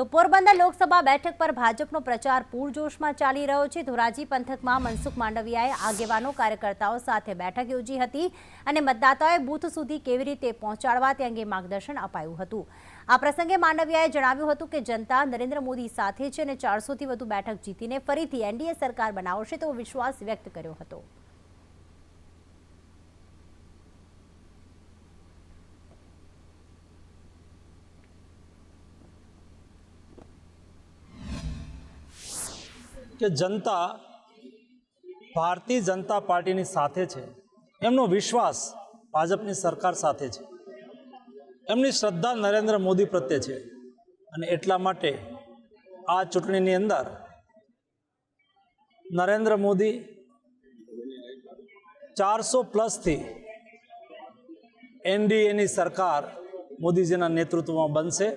તો પોરબંદર લોકસભા બેઠક પર ભાજપનો પ્રચાર પૂરજોશમાં ચાલી રહ્યો છે. ધોરાજી પંથકમાં મનસુખ માંડવિયાએ આગેવાનો કાર્યકર્તાઓ સાથે બેઠક યોજી હતી અને મતદાતાઓએ બૂથ સુધી કેવી રીતે પહોંચાડવા તે અંગે માર્ગદર્શન અપાયું હતું. આ પ્રસંગે માંડવિયાએ જણાવ્યું હતું કે જનતા નરેન્દ્ર મોદી સાથે છે અને ચારસોથી વધુ બેઠક જીતીને ફરીથી એનડીએ સરકાર બનાવશે તેવો વિશ્વાસ વ્યક્ત કર્યો હતો. કે જનતા ભારતીય જનતા પાર્ટીની સાથે છે. એમનો વિશ્વાસ ભાજપની સરકાર સાથે છે. એમની શ્રદ્ધા નરેન્દ્ર મોદી પ્રત્યે છે. અને એટલા માટે આ ચૂંટણીની અંદર નરેન્દ્ર મોદી ચારસો પ્લસથી એનડીએની સરકાર મોદીજીના નેતૃત્વમાં બનશે.